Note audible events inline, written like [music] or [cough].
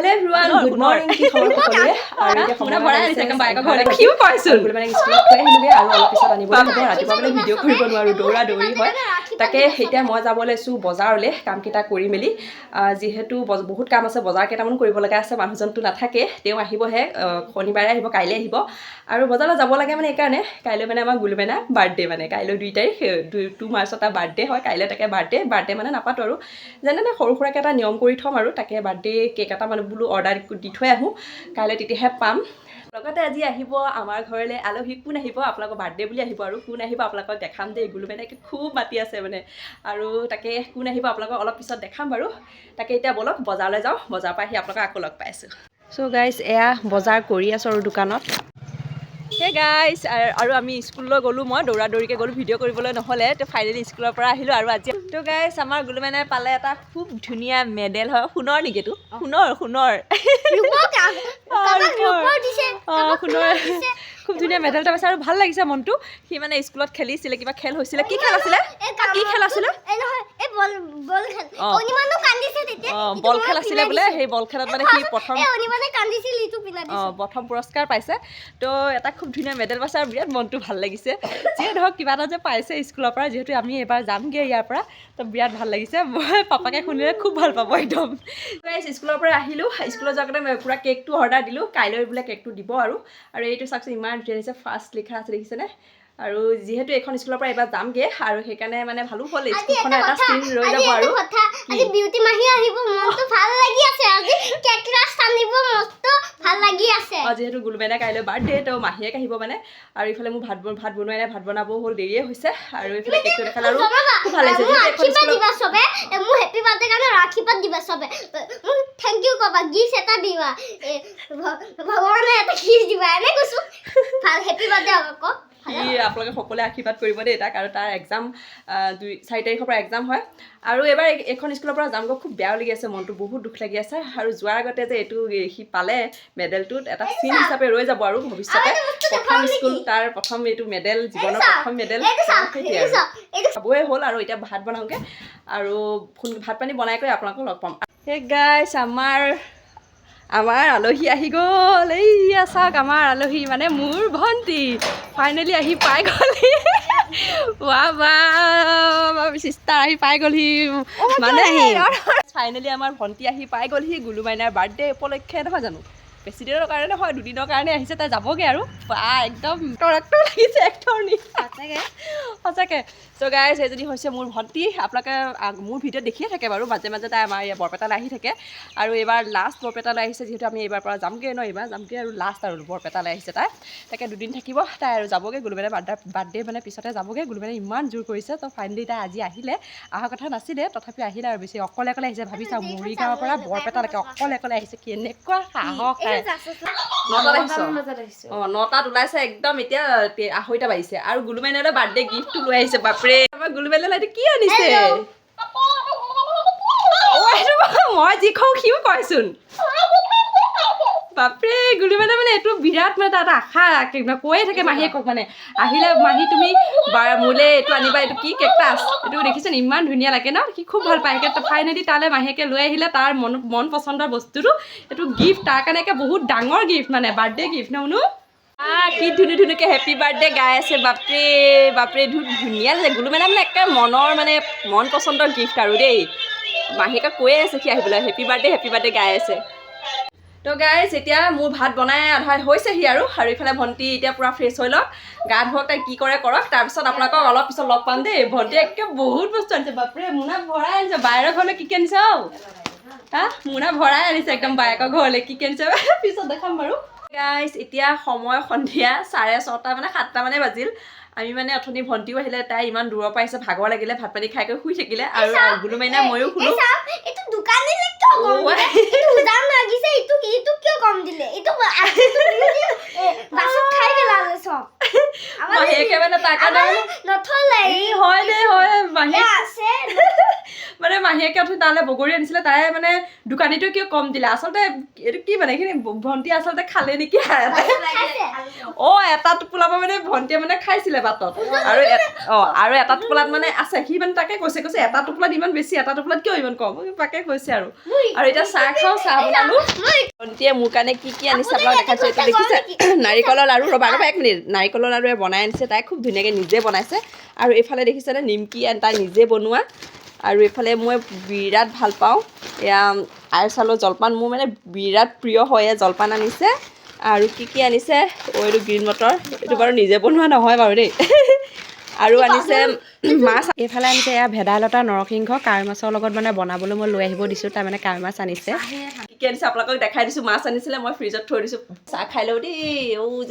Hello' everyone good. Morning কি খবৰ সকলোৰে আৰু এতিয়া সময় ভৰাই হৈছে আনিছে একদম এঘাৰটা ঘৰলৈ। পাইছোন। আৰু মানে স্কুলত থৈ আহিলোগে আৰু অলপ পিছত আনিব লাগিব ৰাতিপুৱা মানে ভিডিঅ' কৰিব নোৱাৰোঁ দৌৰা দৌৰি হয় তাকে এতিয়া মই যাব লৈছোঁ বজাৰলৈ কামকেইটা কৰি মেলি যিহেতু বহুত কাম আছে বজাৰ কেইটামান কৰিব লগা আছে মানুহজনটো নাথাকে তেওঁ আহিবহে আহ, শনিবাৰে আহিব কাইলৈ আহিব আৰু বজাৰলৈ যাব লাগে মানে এইকাৰণে কাইলৈ মানে আমাৰ গুলমেনা বাৰ্থডে মানে কাইলৈ দুই তাৰিখ দুই টু মাৰ্চত তাৰ বাৰ্থডে হয় কাইলৈ তাকে বাৰ্থডে বাৰ্থডে মানে নাপাতো আৰু যেনে সৰু সুৰাকৈ এটা নিয়ম কৰি থ'ম আৰু তাকে বাৰ্থডে কেক এটা মানে বোলো অৰ্ডাৰ দি থৈ আহোঁ। কাইলৈ তেতিয়াহে পাম। লগতে আজি আহিব আমাৰ ঘৰলৈ আলহী। কোন আহিব? আপোনালোকৰ বাৰ্থডে বুলি আহিব আৰু। কোন আহিব? আপোনালোকক দেখাম দেই। গুলো মানে খুব মাতি আছে মানে। আৰু তাকে কোন আহিব? আপোনালোকক অলপ পিছত দেখাম বাৰু। তাকে এতিয়া ব'লক বজাৰলৈ যাওঁ। বজাৰৰ পৰা আহি আপোনালোকক আকৌ লগ পাইছোঁ চ' গাইজ এয়া বজাৰ কৰি আছোঁ আৰু দোকানত। সেই গাইজ আৰু আমি স্কুললৈ গ'লোঁ মই দৌৰা দৌৰিকৈ গ'লোঁ ভিডিঅ' কৰিবলৈ নহ'লে তো ফাইনেলি স্কুলৰ পৰা আহিলোঁ আৰু আজি। তো গাইজ আমাৰ গুলুমেনে পালে এটা খুব ধুনীয়া মেডেল হয় সোণৰ নেকি এইটো? সোণৰ সোণৰ। অঁ সোণৰ খুব ধুনীয়া মেডেল এটা পাইছে আৰু ভাল লাগিছে মনটো। সি মানে স্কুলত খেলিছিলে কিবা খেল হৈছিলে কি খেল আছিলে? কি খেল আছিলে? বল খেল আছিলে বোলে সেই বল খেলত মানে সি প্ৰথম অঁ প্ৰথম পুৰস্কাৰ পাইছে। তো এটা খুব ধুনীয়া মেডেল পাইছে আৰু বিৰাট মনটো ভালো লাগিছে। যিয়ে ধৰক কিবা এটা যে পাইছে স্কুলৰ পৰা যিহেতু আমি এবাৰ যামগৈ ইয়াৰ পৰা তো বিৰাট ভালো লাগিছে। মই পাপাকে শুনিলে খুব ভালো পাব একদম। স্কুলৰ পৰা আহিলোঁ। স্কুলত যোৱাৰ কাৰণে পূৰা কেকটো অৰ্ডাৰ দিলোঁ। কাইলৈ বোলে কেকটো দিব আৰু। আৰু এইটো চাওকচোন ইমান ধুনীয়া লাগিছে। ফাৰ্ষ্ট লিখা আছে দেখিছেনে? আৰু যিহেতু এইখন স্কুলৰ পৰা এইবাৰ যামগৈ আৰু সেইকাৰণে মানে ভালো হ'ল স্কুলখনৰ এটা চিন ৰৈ যাব আৰু। আজি বিউটি মাহী আহিব মনটো ভালো লাগি আছে আজি কেক ৰাছ আনিব মস্ত ভালো লাগি আছে। আৰু যিহেতু গুলবেনা কাইলৈ বাৰ্থডে তো মাহীয়েক আহিব মানে আৰু ইফালে মোৰ ভাত বন- ভাত বনোৱাই নাই ভাত বনাবও হ'ল দেৰিয়ে হৈছে আৰু এইফালে কেকটো দেখালে আৰু খুব ভালো লাগিছে দিবা চবে মোৰ হেপী বাৰ্থডে কাৰণে আশীৰ্বাদ দিবা চবে। মোক থেংক ইউ কবা গিফ্ট এটা দিবা। ভগৱানে এটা গিফ্ট দিবা এনে কৈছো। [laughs] ভালো হেপী বাৰ্থডে আকৌ সি আপোনালোকে সকলোৱে আশীৰ্বাদ কৰিব দেই তাক আৰু তাৰ এক্সাম দুই চাৰি তাৰিখৰ পৰা এক্সাম হয়। আৰু এইবাৰ এই- এইখন স্কুলৰ পৰা যামগৈ খুব বেয়াও লাগি আছে মনটো বহুত দুখ লাগি আছে। আৰু যোৱাৰ আগতে যে এইটো সি পালে মেডেলটোত এটা চিন হিচাপে ৰৈ যাব আৰু ভৱিষ্যতে। প্ৰথম স্কুল তাৰ প্ৰথম এইটো মেডেল জীৱনৰ প্ৰথম মেডেল খাবই হ'ল আৰু এতিয়া ভাত বনাওঁগৈ। আৰু ফোন ভাত পানী বনাই কৰি আপোনালোকক লগ পাম। সেই গাইছ আমাৰ আমাৰ আলহী আহি গ'ল। এইয়া চাওক আমাৰ আলহী মানে মোৰ ভণ্টি। ফাইনেলি আহি পাই গ'লহি। ৱা বা চিষ্টাৰ আহি পাই গ'লহি। মানে ফাইনেলি আমাৰ ভণ্টি আহি পাই গ'লহি। গুলু মাইনাৰ বাৰ্থডে উপলক্ষে নহয় জানো? বেছি দিনৰ কাৰণে নহয় দুদিনৰ কাৰণে আহিছে তাই যাবগৈ আৰু। বা একদম এক্টৰ লাগিছে এক্টৰ নি সঁচাকৈ? চ' গাইজ এইজনী হৈছে মোৰ ভণ্টি। আপোনালোকে মোৰ ভিডিঅ'ত দেখিয়ে থাকে বাৰু। মাজে মাজে তাই আমাৰ ইয়াত বৰপেটালৈ আহি থাকে। আৰু এইবাৰ লাষ্ট বৰপেটালৈ আহিছে যিহেতু আমি এইবাৰ পৰা যামগৈ ন এইবাৰ যামগৈ আৰু লাষ্ট আৰু বৰপেটালৈ আহিছে তাই। তাকে দুদিন থাকিব তাই আৰু যাবগৈ। গুলবেনে বাৰ্থডে বাৰ্থডে মানে পিছতে যাবগৈ। গুলবেনে ইমান জোৰ কৰিছে তো ফাইনেলি তাই আজি আহিলে। অহা কথা নাছিলে তথাপিও আহিলে আৰু বেছি। অকলে অকলে আহিছে ভাবি চাওঁ মৰিগাঁৱৰ পৰা বৰপেটালৈকে অকলে অকলে আহিছে। কেনেকুৱা সাহস নটাত নটাত ওলাইছে একদম এতিয়া আঢ়ৈটা বাজিছে। আৰু গুলুমাইনালৈ বাৰ্থডে গিফ্টটো লৈ আহিছে বাপৰে। আমাৰ গুলুমাইনালৈ এইটো কি আনিছে? মই যি কওঁ সিও কয়চোন। বাপৰে গুলুমাইনা মানে এইটো বিৰাট মানে এটা আশা কিবা কৈয়ে থাকে মাহীয়ে কওক মানে। আহিলে মাহী তুমি মোলৈ এইটো আনিবা, এইটো কি কেকটাছ? এইটো দেখিছেনে ইমান ধুনীয়া লাগে ন, সি খুব ভালো পায়। সেইকাৰণে ফাইনেলি তালৈ মাহীয়েকে লৈ আহিলে তাৰ মন মন পচন্দৰ বস্তুটো। এইটো গিফ্ট তাৰ কাৰণে একে বহুত ডাঙৰ গিফ্ট মানে বাৰ্থডে গিফ্ট ন শুনো কি ধুনীয়া ধুনীয়াকৈ হেপী বাৰ্থডে গাই আছে, বাপৰে বাপৰে ধুনীয়া লাগিছে। গুলো মানে মানে একে মনৰ মানে মন পচন্দৰ গিফ্ট আৰু দেই। মাহীয়েকে কৈয়ে আছে সি আহিবলৈ হেপী বাৰ্থডে হেপী বাৰ্থডে গাই আছে। তো গাইজ এতিয়া মোৰ ভাত বনাই আধা হৈছেহি আৰু। আৰু ইফালে ভণ্টি এতিয়া পূৰা ফ্ৰেছ হৈ লওক। গা ধুৱক তাই কি কৰে কৰক। তাৰপিছত আপোনালোকক অলপ পিছত লগ পাম দেই। ভণ্টিয়ে একে বহুত বস্তু আনিছে বাপৰে মোনা ভৰাই আনিছে। বায়েৰৰ ঘৰলৈ কি কি আনিছে হা? মোনা ভৰাই আনিছে একদম বায়েকৰ ঘৰলৈ কি কি আনিছে। পিছত দেখাম বাৰু। গাইছ এতিয়া সময় সন্ধিয়া চাৰে ছটা মানে সাতটা মানে বাজিল। আমি মানে অথনি ভণ্টিও আহিলে তাই ইমান দূৰৰ পৰা আহিছে ভাগৰ লাগিলে ভাত পানী খাই কৰি শুই থাকিলে আৰু গুলু মাইনা ময়ো শুনো মাহীয়েকে মানে তাক নথলে। হয় দে হয় মাহীয়েক মাহীয়েকে অথনি তালৈ বগৰী আনিছিলে তাৰে মানে দোকানীটোৱে কিয় কম দিলে? আচলতে এইটো কি মানে এইখিনি ভণ্টি আচলতে খালে নেকি? অ এটা টোপোলা মানে ভণ্টিয়ে মানে খাইছিলে বাটত আৰু অ আৰু এটা টোপোলাত মানে আছে সি মানে তাকে কৈছে কৈছে এটা টোপোলাত ইমান বেছি এটা টোপোলাত কিয় ইমান কম? তাকে কৈছে আৰু। আৰু এতিয়া চাহ খাওঁ চাহ বনালো। ভণ্টিয়ে মোৰ কাৰণে কি কি আনিছে আপোনাক দেখাইছোঁ এইটো দেখিছে। নাৰিকলৰ লাৰু ৰ'বা ৰ'বা এক মিনিট। নাৰিকলৰ লাৰুৱে বনাই আনিছে তাই খুব ধুনীয়াকৈ নিজে বনাইছে। আৰু এইফালে দেখিছেনে নিমকি তাই নিজে বনোৱা। আৰু এইফালে মই বিৰাট ভালো পাওঁ। এয়া আইৰ চাউলৰ জলপান মোৰ মানে বিৰাট প্ৰিয় হয় জলপান আনিছে। আৰু কি কি আনিছে? অ' এইটো গ্ৰীণ মটৰ এইটো বাৰু নিজে বনোৱা নহয় বাৰু দেই। [laughs] আৰু আনিছে মাছ। এইফালে আনিছে এয়া ভেদাইলতা নৰসিংহ কাৱৈ মাছৰ লগত মানে বনাবলৈ মই লৈ আহিব দিছোঁ তাৰ মানে কাৱৈ মাছ আনিছে। কি কি আনিছে আপোনালোকক দেখাই দিছোঁ মাছ আনিছিলে মই ফ্ৰিজত থৈ দিছোঁ। চাহ খাই লওঁ দেই। অ'